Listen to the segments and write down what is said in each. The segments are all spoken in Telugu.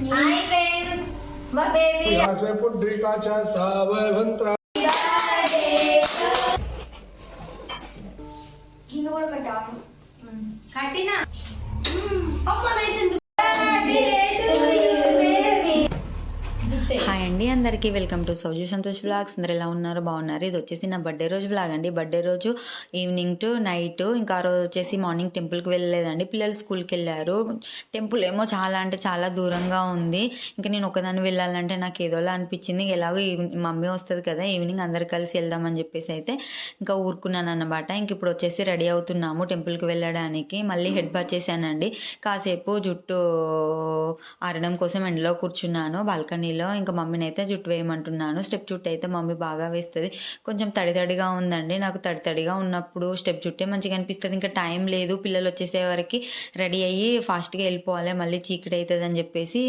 हाय फ्रेंड्स माय बेबी पुंडरिकाच्या सावळवंत्रा काटी ना. पप्पा नाही హాయ్ అండి అందరికీ welcome to Souju Santosh blogs. అందరు ఎలా ఉన్నారు? బాగున్నారు? ఇది వచ్చేసి నా బర్త్డే రోజు బ్లాగ్ అండి. బర్త్డే రోజు ఈవినింగ్ టు నైట్ ఇంకా ఆ రోజు వచ్చేసి మార్నింగ్ టెంపుల్కి వెళ్ళలేదండి. పిల్లలు స్కూల్కి వెళ్ళారు. టెంపుల్ ఏమో చాలా అంటే చాలా దూరంగా ఉంది. ఇంకా నేను ఒకదాన్ని వెళ్ళాలంటే నాకు ఏదోలా అనిపించింది. ఎలాగో ఈవినింగ్ మమ్మీ వస్తుంది కదా ఈవినింగ్ అందరు కలిసి వెళ్దామని చెప్పేసి అయితే ఇంకా ఊరుకున్నాను అనమాట ఇంక ఇప్పుడు వచ్చేసి రెడీ అవుతున్నాము టెంపుల్కి వెళ్ళడానికి. మళ్ళీ హెడ్ బాత్ చేశానండి. కాసేపు జుట్టు ఆరడం కోసం ఎండలో కూర్చున్నాను. బాల్కనీలో ఇంకా మమ్మీని అయితే జుట్టు వేయమంటున్నాను. స్టెప్ జుట్టు అయితే మమ్మీ బాగా వేస్తుంది. కొంచెం తడి తడిగా ఉందండి. నాకు తడి తడిగా ఉన్నప్పుడు స్టెప్ జుట్టే మంచిగా అనిపిస్తుంది. ఇంకా టైం లేదు. పిల్లలు వచ్చేసే వరకు రెడీ అయ్యి ఫాస్ట్గా వెళ్ళిపోవాలి. మళ్ళీ చీకటి అవుతుంది అని చెప్పేసి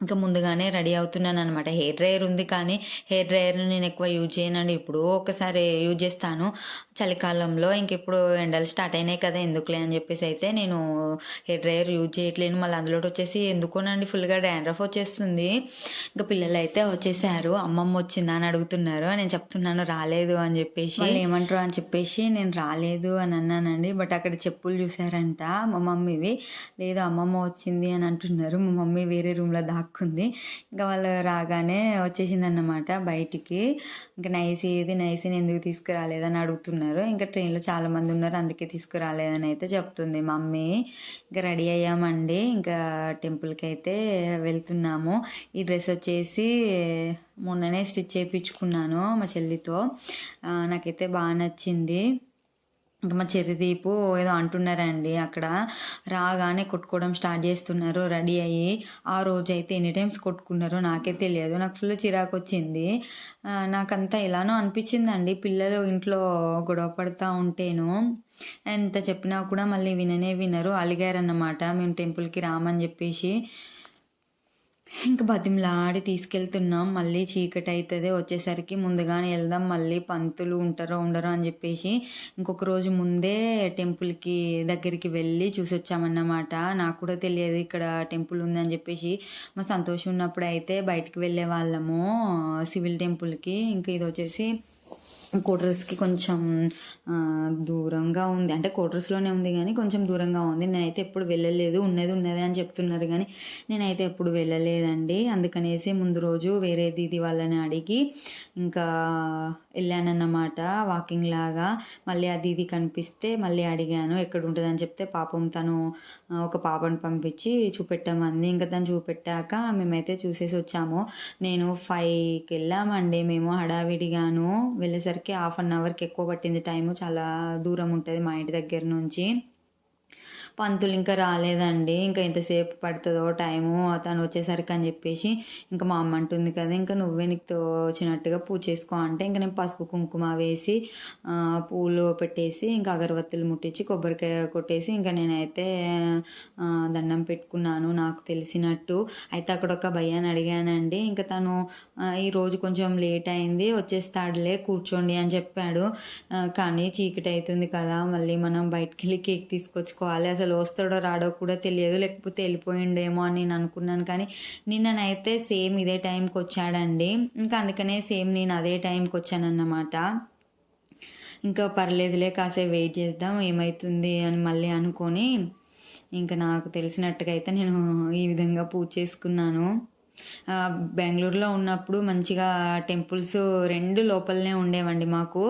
ఇంకా ముందుగానే రెడీ అవుతున్నాను అనమాట హెయిర్ డ్రైయర్ ఉంది కానీ హెయిర్ డ్రైయర్ని నేను ఎక్కువ యూజ్ చేయనండి. ఇప్పుడు ఒకసారి యూజ్ చేస్తాను. చలికాలంలో ఇంక ఇప్పుడు ఎండలు స్టార్ట్ అయినాయి కదా ఎందుకులే అని చెప్పేసి అయితే నేను హెయిర్ డ్రైయర్ యూజ్ చేయట్లేను. మళ్ళీ అందులో వచ్చేసి ఎందుకోనండి ఫుల్గా డాండ్రఫ్ వచ్చేస్తుంది. ఇంకా పిల్లలు అయితే వచ్చేసారు. అమ్మమ్మ వచ్చిందా అని అడుగుతున్నారు. నేను చెప్తున్నాను రాలేదు అని చెప్పేసి. ఏమంటారు అని చెప్పేసి నేను రాలేదు అని అన్నానండి. బట్ అక్కడ చెప్పులు చూసారంట మా మమ్మీవి. లేదు అమ్మమ్మ వచ్చింది అని అంటున్నారు. మా మమ్మీ వేరే రూమ్లో దాక్కుంది. ఇంకా వాళ్ళు రాగానే వచ్చేసింది అన్నమాట బయటికి. ఇంకా నైస్ ఏది? నైస్ని ఎందుకు తీసుకురాలేదని అడుగుతున్నారు. ఇంకా ట్రైన్లో చాలా మంది ఉన్నారు. అందుకే తీసుకురాలేదని అయితే చెప్తుంది మమ్మీ. ఇంకా రెడీ అయ్యామండి. ఇంకా టెంపుల్కి అయితే వెళ్తున్నాము. ఈ డ్రెస్ వచ్చేసి మొన్ననే స్టిచ్ చేయించుకున్నాను మా చెల్లితో. నాకైతే బాగా నచ్చింది. ఇంకా మా చెరిదీపు ఏదో అంటున్నారండి అక్కడ. రాగానే కొట్టుకోవడం స్టార్ట్ చేస్తున్నారు రెడీ అయ్యి. ఆ రోజు అయితే ఎన్ని టైమ్స్ కొట్టుకున్నారో నాకే తెలియదు. నాకు ఫుల్ చిరాకు వచ్చింది నాకంతా ఎలానో అనిపించిందండి. పిల్లలు ఇంట్లో గొడవ పడుతూ ఉంటేను ఎంత చెప్పినా కూడా మళ్ళీ విననే వినరు. అలిగారన్నమాట. మేము టెంపుల్కి రామని చెప్పేసి. ఇంక బతిమలాడి తీసుకెళ్తున్నాం. మళ్ళీ చీకటి అవుతుంది వచ్చేసరికి ముందుగానే వెళ్దాం. మళ్ళీ పంతులు ఉంటారో ఉండరో అని చెప్పేసి ఇంకొక రోజు ముందే టెంపుల్కి దగ్గరికి వెళ్ళి చూసి వచ్చామన్నమాట నాకు కూడా తెలియదు ఇక్కడ టెంపుల్ ఉందని చెప్పేసి. మా సంతోషం ఉన్నప్పుడు అయితే బయటికి వెళ్ళే వాళ్ళము సివిల్ టెంపుల్కి. ఇంకా ఇది వచ్చేసి కోటర్స్కి కొంచెం దూరంగా ఉంది. అంటే కోటర్స్లోనే ఉంది కానీ కొంచెం దూరంగా ఉంది. నేనైతే ఎప్పుడు వెళ్ళలేదు. ఉన్నది ఉన్నది అని చెప్తున్నారు కానీ నేనైతే ఎప్పుడు వెళ్ళలేదండి. అందుకనేసి ముందు రోజు వేరే దీది వాళ్ళని అడిగి ఇంకా వెళ్ళానన్నమాట వాకింగ్ లాగా. మళ్ళీ అది ఇది కనిపిస్తే మళ్ళీ అడిగాను ఎక్కడ ఉంటుందని చెప్తే పాపం తను ఒక పాపను పంపించి చూపెట్టామంది ఇంకా తను చూపెట్టాక మేమైతే చూసేసి వచ్చాము. నేను ఫైవ్కి వెళ్ళామండి మేము హడావిడిగాను. వెళ్ళేసరికి హాఫ్ అన్ అవర్కి ఎక్కువ పట్టింది టైము. చాలా దూరం ఉంటుంది మా ఇంటి దగ్గర నుంచి. పంతులు ఇంకా రాలేదండి. ఇంకా ఎంతసేపు పడుతుందో టైము తను వచ్చేసరికి అని చెప్పేసి ఇంకా మా అమ్మ అంటుంది కదా ఇంకా నువ్వే నీకు తోచినట్టుగా పూజ చేసుకో అంటే ఇంకా నేను పసుపు కుంకుమ వేసి పూలు పెట్టేసి ఇంకా అగరబత్తులు ముట్టించి కొబ్బరికాయ కొట్టేసి ఇంకా నేనైతే దండం పెట్టుకున్నాను నాకు తెలిసినట్టు. అయితే అక్కడ ఒక భయ్యాన్ని అడిగానండి ఇంకా తను ఈరోజు ఈ రోజు కొంచెం లేట్ అయింది వచ్చేస్తాడులే కూర్చోండి అని చెప్పాడు. కానీ చీకటి అవుతుంది కదా మళ్ళీ మనం బయటికి వెళ్ళి కేక్ తీసుకొచ్చుకోవాలి. అసలు వస్తాడో రాడో కూడా తెలియదు. లేకపోతే వెళ్ళిపోయిండేమో అని నేను అనుకున్నాను. కానీ నిన్ననైతే సేమ్ ఇదే టైంకి వచ్చాడండి. ఇంకా అందుకనే సేమ్ నేను అదే టైంకి వచ్చానన్నమాట. ఇంకా పర్లేదులే కాసేపు వెయిట్ చేద్దాం ఏమవుతుంది అని మళ్ళీ అనుకొని ఇంకా నాకు తెలిసినట్టుగా అయితే నేను ఈ విధంగా పూజ చేసుకున్నాను. బెంగళూరులో ఉన్నప్పుడు మంచిగా టెంపుల్స్ రెండు లోపలనే ఉండేవండి మాకు.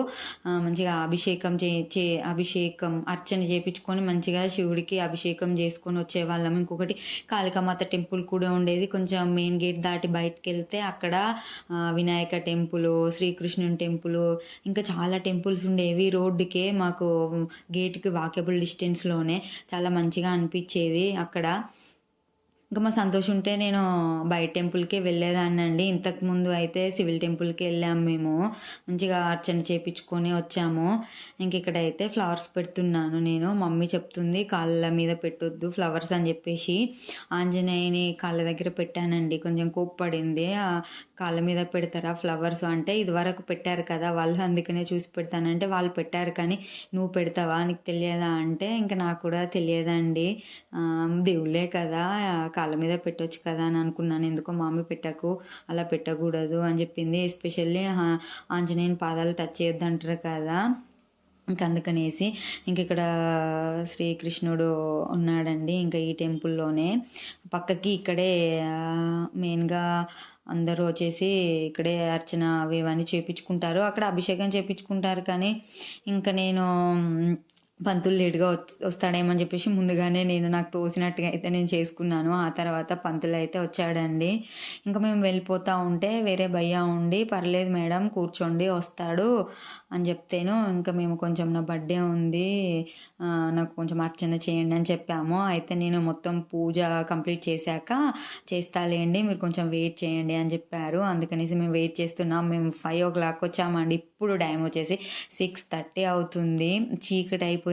మంచిగా అభిషేకం చే చే అభిషేకం అర్చన చేయించుకొని మంచిగా శివుడికి అభిషేకం చేసుకొని వచ్చేవాళ్ళం. ఇంకొకటి కాళికామాత టెంపుల్ కూడా ఉండేది. కొంచెం మెయిన్ గేట్ దాటి బయటకు వెళ్తే అక్కడ వినాయక టెంపుల్ శ్రీకృష్ణుని టెంపుల్ ఇంకా చాలా టెంపుల్స్ ఉండేవి. రోడ్డుకే మాకు గేట్కి వాకబుల్ డిస్టెన్స్లోనే చాలా మంచిగా అనిపించేది అక్కడ. ఇంకా మా సంతోషం ఉంటే నేను బయట టెంపుల్కి వెళ్ళేదాన్నండి. ఇంతకు ముందు అయితే సివిల్ టెంపుల్కి వెళ్ళాము మేము. మంచిగా అర్చన చేపించుకొని వచ్చాము. ఇంక ఇక్కడైతే ఫ్లవర్స్ పెడుతున్నాను నేను. మమ్మీ చెప్తుంది కాళ్ళ మీద పెట్టొద్దు ఫ్లవర్స్ అని చెప్పేసి. ఆంజనేయుని కాళ్ళ దగ్గర పెట్టానండి. కొంచెం కోప్పడింది కాళ్ళ మీద పెడతారా ఫ్లవర్స్ అంటే ఇదివరకు పెట్టారు కదా వాళ్ళు అందుకనే చూసి పెడతానంటే వాళ్ళు పెట్టారు కానీ నువ్వు పెడతావా? నీకు తెలియదా అంటే ఇంకా నాకు కూడా తెలియదండి. దేవులే దేవుళ్ళే కదా. కాళ్ళ మీద పెట్టొచ్చు కదా అని అనుకున్నాను. ఎందుకో మామీ పెట్టకు అలా పెట్టకూడదు అని చెప్పింది. ఎస్పెషల్లీ ఆంజనేయుని పాదాలు టచ్ చేయొద్దు అంటారు కదా. ఇంకా అందుకనేసి ఇంక ఇక్కడ శ్రీకృష్ణుడు ఉన్నాడండి ఇంకా ఈ టెంపుల్లోనే. పక్కకి ఇక్కడే మెయిన్గా అందరూ వచ్చేసి ఇక్కడే అర్చన అవి ఇవన్నీ చేపించుకుంటారు. అక్కడ అభిషేకం చేపించుకుంటారు కానీ ఇంకా నేను పంతులు లేట్గా వస్తాడేమని చెప్పేసి ముందుగానే నేను నాకు తోసినట్టుగా అయితే నేను చేసుకున్నాను. ఆ తర్వాత పంతులు అయితే వచ్చాడండి. ఇంకా మేము వెళ్ళిపోతూ ఉంటే వేరే భయ్యా ఉండి పర్లేదు మేడం కూర్చోండి వస్తాడు అని చెప్తేను ఇంకా మేము కొంచెం నా బర్త్డే ఉంది నాకు కొంచెం అర్చన చేయండి అని చెప్పాము. అయితే నేను మొత్తం పూజ కంప్లీట్ చేశాక చేస్తాలేండి మీరు కొంచెం వెయిట్ చేయండి అని చెప్పారు. అందుకనేసి మేము వెయిట్ చేస్తున్నాం. మేము ఫైవ్ ఓ క్లాక్ వచ్చామండి. ఇప్పుడు టైం వచ్చేసి సిక్స్ థర్టీ అవుతుంది. చీకటి అయిపోయింది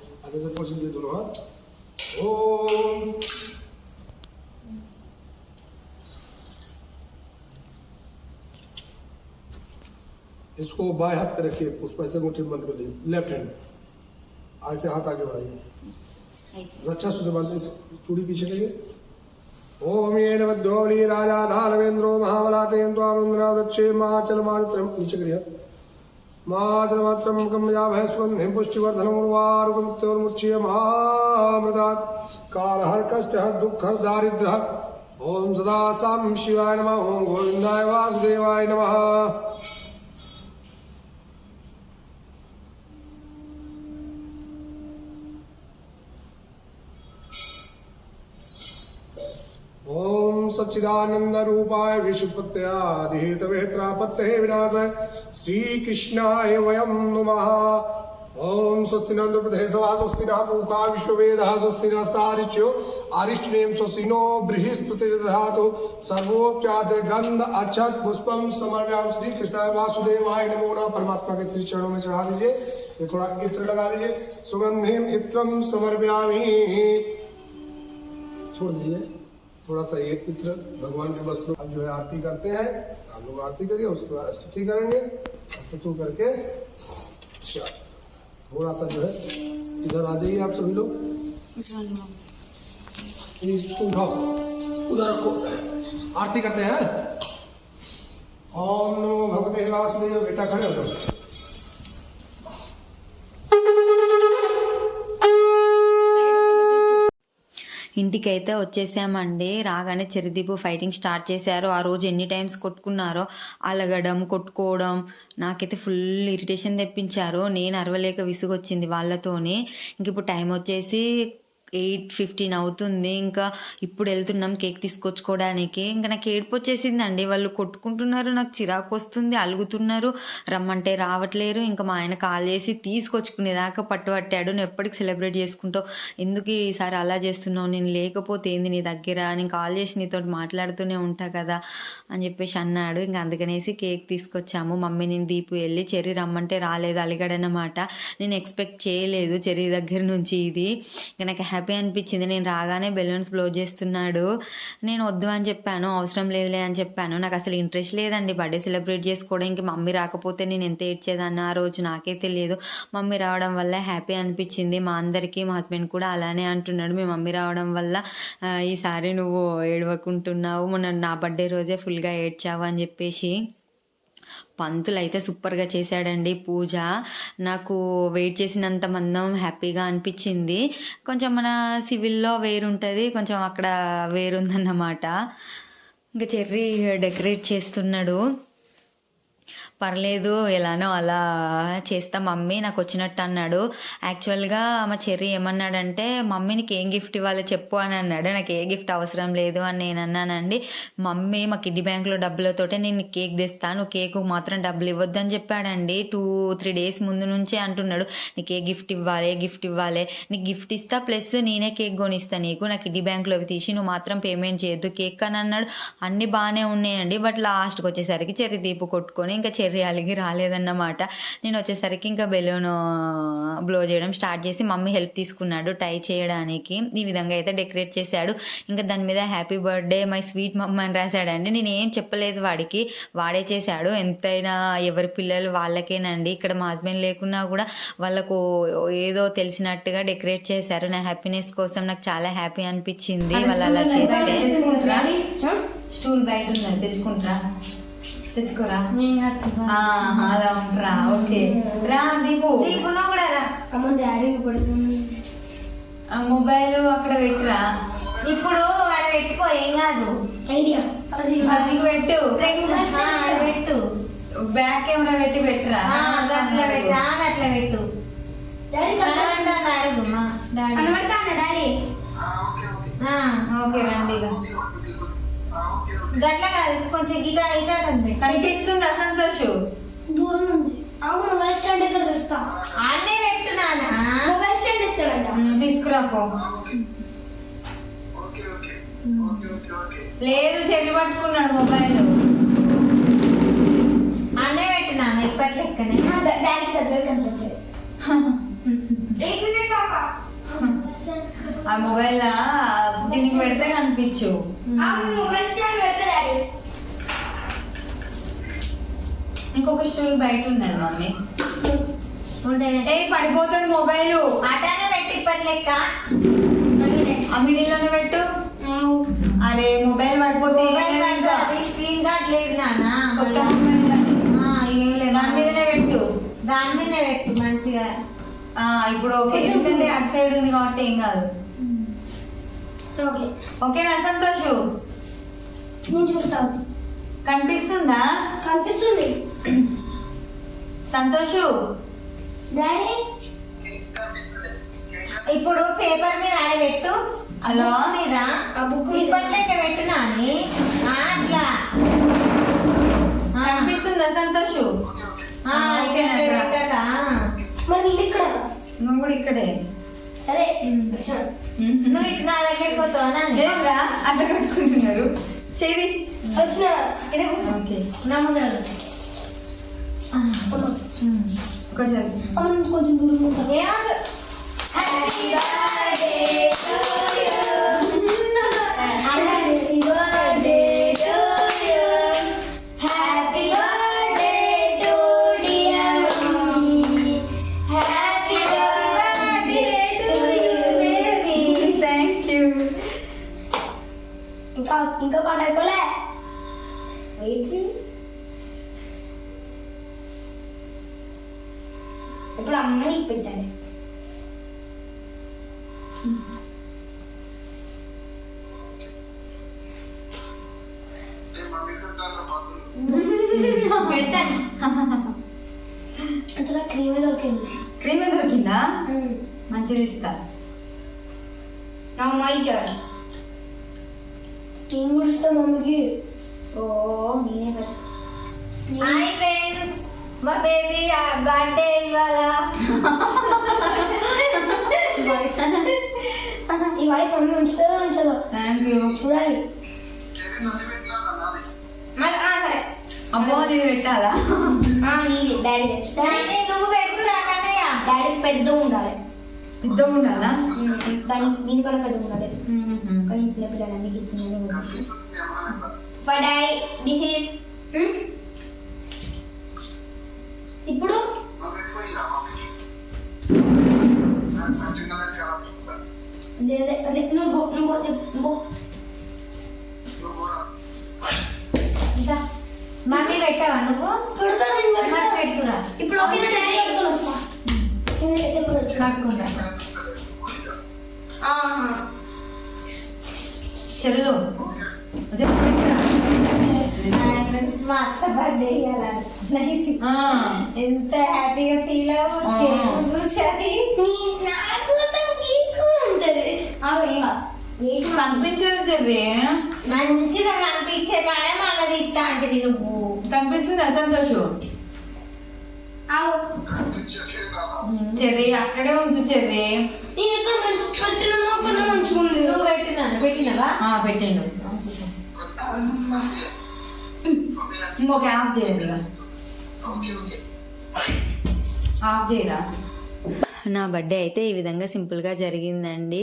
ऐसे से पोछ लीजिए दोनों हाथ ओम इसको बाएँ हाथ पे रखिए पुष्प ऐसे मुट्ठी बंद कर लीजिए लेफ़्ट हैंड ऐसे हाथ आगे बढ़ाइए। रक्षा सूत्र बाँध चूड़ी पीछे करिए। ओम ये नवद्योली राजा धानवेंद्रो महाबलातेन त्वामृंद्रा वृक्षे माचल मात्रम नीचे करिए। माचल मात्रम कमया भय सुगंधिम पुष्टिवर्धनम उर्वारुकम त्योर्मुच्य महामृदात् काल हर कष्ट हर दुख हर दारिद्र हर ओम सदा साम शिवाय नमः। ओम गोविंदाय वासुदेवाय नमः ओम सच्चिदानंद रूपाय विशुपत्यादिहेतवेत्रापत्ते विनाशाय श्री कृष्णाय वयं नुमः। ओम स्वस्ति नंद प्रदेशवा स्वस्ति न पूका विश्ववेदः स्वस्ति नस्तारिच्यो अरिष्टनेम स्वस्ति नो बृहस्पतिर्दधातु। सर्वोपचाद गंध अक्षत पुष्पम समर्पयाम श्री कृष्णाय वासुदेवाय नमो नमः। परमात्मा के श्री चरणों में चढ़ा दीजिए। ये थोड़ा इत्र लगा दीजिए। सुगंधिम इत्रम समर्पयामि छोड़ दीजिए। थोड़ा सा एक इत्र भगवान के अब जो है आरती करते हैं। आप लोग आरती करिए, उसके बाद स्तुति करेंगे। स्तुति करके थोड़ा सा जो है इधर आ जाइए आप सभी लोग। इसको उठाओ। उधर रखो। आरती करते हैं। ओम नमो भगवते वासुदेव बेटा खड़े हो ఇంటికైతే వచ్చేసామండి. రాగానే చిరుదీపు ఫైటింగ్ స్టార్ట్ చేశారు. ఆ రోజు ఎన్ని టైమ్స్ కొట్టుకున్నారో అలగడం కొట్టుకోవడం నాకైతే ఫుల్ ఇరిటేషన్ తెప్పించారు. నేను అరవలేక విసుగొచ్చింది వాళ్ళతోనే. ఇంక ఇప్పుడు టైం వచ్చేసి ఎయిట్ ఫిఫ్టీన్ అవుతుంది. ఇంకా ఇప్పుడు వెళ్తున్నాం కేక్ తీసుకొచ్చుకోవడానికి. ఇంకా నాకు ఏడుపు వచ్చేసిందండి వాళ్ళు కొట్టుకుంటున్నారు నాకు చిరాకు వస్తుంది అలుగుతున్నారు. రమ్మంటే రావట్లేరు. ఇంకా మా ఆయన కాల్ చేసి తీసుకొచ్చుకునేదాకా పట్టుబట్టాడు నువ్వు ఎప్పటికి సెలబ్రేట్ చేసుకుంటావు? ఎందుకు ఈసారి అలా చేస్తున్నావు? నేను లేకపోతే ఏంది నీ దగ్గర? నేను కాల్ చేసి నీతో మాట్లాడుతూనే ఉంటా కదా అని చెప్పేసి అన్నాడు. ఇంకా అందుకనేసి కేక్ తీసుకొచ్చాము. మమ్మీ నేను దీపు వెళ్ళి చెర్రీ రమ్మంటే రాలేదు అలిగాడన్నమాట. నేను ఎక్స్పెక్ట్ చేయలేదు చెర్రీ దగ్గర నుంచి ఇది. ఇంకా నాకు హ్యాపీ అనిపించింది. నేను రాగానే బెలూన్స్ బ్లో చేస్తున్నాడు. నేను వద్దు అని చెప్పాను. అవసరం లేదులే అని చెప్పాను. నాకు అసలు ఇంట్రెస్ట్ లేదండి బర్త్డే సెలబ్రేట్ చేసుకోవడానికి మమ్మీ రాకపోతే నేను ఎంత ఏడ్చేదాన్ని ఆ రోజు నాకే తెలియదు. మమ్మీ రావడం వల్ల హ్యాపీ అనిపించింది. మా అందరికీ మా హస్బెండ్ కూడా అలానే అంటున్నాడు. మీ మమ్మీ రావడం వల్ల ఈసారి నువ్వు ఏడవకుంటున్నావు. మొన్న నా బర్త్డే రోజే ఫుల్గా ఏడ్చావు అని చెప్పేసి. పంతులు అయితే సూపర్గా చేశాడండి పూజ. నాకు వెయిట్ చేసినంత మందం హ్యాపీగా అనిపించింది. కొంచెం మన సివిల్లో వేరుంటుంది కొంచెం అక్కడ వేరుందన్నమాట. ఇంకా చెర్రీ డెకరేట్ చేస్తున్నాడు. పర్లేదు ఎలానో అలా చేస్తా మమ్మీ నాకు వచ్చినట్టు అన్నాడు. యాక్చువల్గా మా చెర్రి ఏమన్నాడంటే మమ్మీ నీకు ఏం గిఫ్ట్ ఇవ్వాలి చెప్పు అని అన్నాడు. నాకు ఏ గిఫ్ట్ అవసరం లేదు అని నేను అన్నానండి. మమ్మీ మా కిడ్డీ బ్యాంక్లో డబ్బులతోటే నేను కేక్ తెస్తాను. కేక్ మాత్రం డబ్బులు ఇవ్వద్దు అని చెప్పాడండి. టూ త్రీ డేస్ ముందు నుంచే అంటున్నాడు. నీకు ఏ గిఫ్ట్ ఇవ్వాలి? ఏ గిఫ్ట్ ఇవ్వాలి? నీకు గిఫ్ట్ ఇస్తా ప్లస్ నేనే కేక్ కొనిస్తా నీకు. నా కిడ్డీ బ్యాంక్లో అవి తీసి నువ్వు మాత్రం పేమెంట్ చేయొద్దు కేక్ అని అన్నాడు. అన్నీ బాగానే ఉన్నాయండి. బట్ లాస్ట్కి వచ్చేసరికి చెర్రి దీపు కొట్టుకొని ఇంకా చెర్రి అలిగి రాలేదన్నమాట. నేను వచ్చేసరికి ఇంకా బెలూన్ బ్లో చేయడం స్టార్ట్ చేసి మమ్మీ హెల్ప్ తీసుకున్నాడు టై చేయడానికి. ఈ విధంగా అయితే డెకరేట్ చేశాడు. ఇంకా దాని మీద హ్యాపీ బర్త్డే మై స్వీట్ మమ్మ అని రాశాడండి. నేను ఏం చెప్పలేదు వాడికి. వాడే చేశాడు. ఎంతైనా ఎవరి పిల్లలు వాళ్ళకేనండి. ఇక్కడ మా హస్బెండ్ లేకున్నా కూడా వాళ్ళకు ఏదో తెలిసినట్టుగా డెకరేట్ చేశారు. నా హ్యాపీనెస్ కోసం నాకు చాలా హ్యాపీ అనిపించింది. వాళ్ళు అలా చేస్తే. స్టూల్ బయట ఉన్నది తెచ్చుకుంటారా? తెచ్చుకోరా ఆహా, అలా ఉంటారా ఓకే రా దీపు కూడా రా. అమ్మ డాడీకి పడుతుంది ఆ మొబైల్ అక్కడ పెట్టురా ఇప్పుడు ఆడ పెట్టుకో ఏం కాదు ఐడియా అది దానికి పెట్టు ఆడ పెట్టు బ్యాక్ కెమెరా పెట్టి పెట్టురా ఆ, గట్ల పెట్టు ఆ, గట్ల పెట్టు డాడీ కనబడుతుంది అడుగు మా డాడీ కనబడుతుందా డాడీ ఆ, ఓకే రండి ఇక గట్ల కాదు కొంచెం గిట ఇటాట్ ఉంది కనిపిస్తుంది అసంతోషు దూరం ఉంది. అవును బస్ స్టాండ్ దగ్గర తెస్తా అన్నే పెట్టున్నానా బస్ స్టాండ్ తెస్తాడంట తీసుకురాపో. లేదు చెరి పట్టుకున్నాడు మొబైల్. అన్నే పెట్టినాను? ఇప్పటి లెక్కనే దానికి దగ్గర కనిపించాడు ఆ మొబైల్ దీనికి పెడితే కనిపించు. ఇంకొక స్టూల్ బయట ఉన్నది మమ్మీ. ఏ పడిపోతుంది మొబైల్. అటానే పెట్టి ఇప్పటి లెక్క. ఆ మిడిల్లోనే పెట్టు. అరే మొబైల్ పడిపోతే స్క్రీన్ గార్డ్ లేదు. నానా కొత్త మొబైల్ అది. ఏం లేదు. దాని మీదనే పెట్టు. దాని మీద పెట్టు మంచిగా. ఇప్పుడు ఓకే. అటు సైడ్ ఉంది కాబట్టి ఏం కాదు. ఓకే. ఓకేనా సంతోష్. నేను చూస్తాను కనిపిస్తుందా? కనిపిస్తుంది. సంతోష్. డాడీ? ఇప్పుడు పేపర్ మీద ఆడబెట్టు? బుక్ మీద. ఆ బుక్ మీద. ఇప్పటి లెక్క పెట్టు నాని. ఆ, అట్లా కనిపిస్తుందా సంతోష్? ఇక్కడ. నువ్వు కూడా ఇక్కడే. సరే. నువ్వు ఇటు నా దగ్గరికి నాని లేదురా అట్లా పెట్టుకుంటున్నారు చేది వచ్చిన ఇది కూర్చో. ఓకే. నా ముందర కొంచెం కొంచెం దూరం ఉంటా. హ్యాపీ బర్త్డే ఇంకా పాట అయిపోలే వెయిట్ ఇప్పుడు అమ్మ నీకు పెట్టాలి పెడతాను. అంతలా క్రీమ్ దొరికింది. క్రీమ్ దొరికిందా? మంచిది ఇస్తా. అమ్మ ఇచ్చాడు. నేను కూడా ఇస్తా మమ్మీకి. ఓ నేనే ఫస్ట్ హాయ్ ఫ్రెండ్స్ మా బేబీ బర్త్డే ఇవాళ. ఈ వైఫ్ మమ్మీ ఉంచుతుందో ఉంచదో? థ్యాంక్ యూ చూడాలి. మరి సరే. అబ్బో ఇది పెట్టాలా? నీది. డాడీ డాడీ నువ్వు పెడుతురా కన్నయ్య? డాడీ పెద్ద ఉండాలి. ఇద్దరు ఉండాలా దీని కూడా పెద్ద ఉండాలి కానీ చిన్న పిల్లలు అన్ని ఇచ్చిందని ఉద్దేశం ఫర్ డై దిస్ ఇస్ ఇప్పుడు? నువ్వు నువ్వు నువ్వు మమ్మీ పెట్టావా నువ్వు? పెడతా. నేను మరి ఇప్పుడు నేను పెడతా. కట్టుకుంటా ఆ, ఎంత హ్యాపీగా ఫీల్ అవ్వు చూసాది నాకు గీకు ఉంటుంది. అవి ఇంకా నీట్ కనిపించదు చెర్రీ. మంచిగా కనిపించే కాడే మళ్ళీ తిట్టా అంటే నువ్వు కనిపిస్తుంది సంతోష్ చెర్రీ అక్కడే ఉంచు చెర్రీ. నేను ఇక్కడ మంచి పెట్టిన అక్కడ మంచిగా ఉంది. పెట్టినాను పెట్టినవా? ఇంకొక ఆఫ్ చేయండి ఇక. ఆఫ్ చేయరా? నా బర్త్డే అయితే ఈ విధంగా సింపుల్గా జరిగిందండి.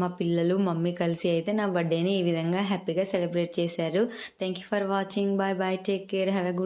మా పిల్లలు మమ్మీ కలిసి అయితే నా బర్త్డేని ఈ విధంగా హ్యాపీగా సెలబ్రేట్ చేశారు. Thank you for watching bye bye take care have a good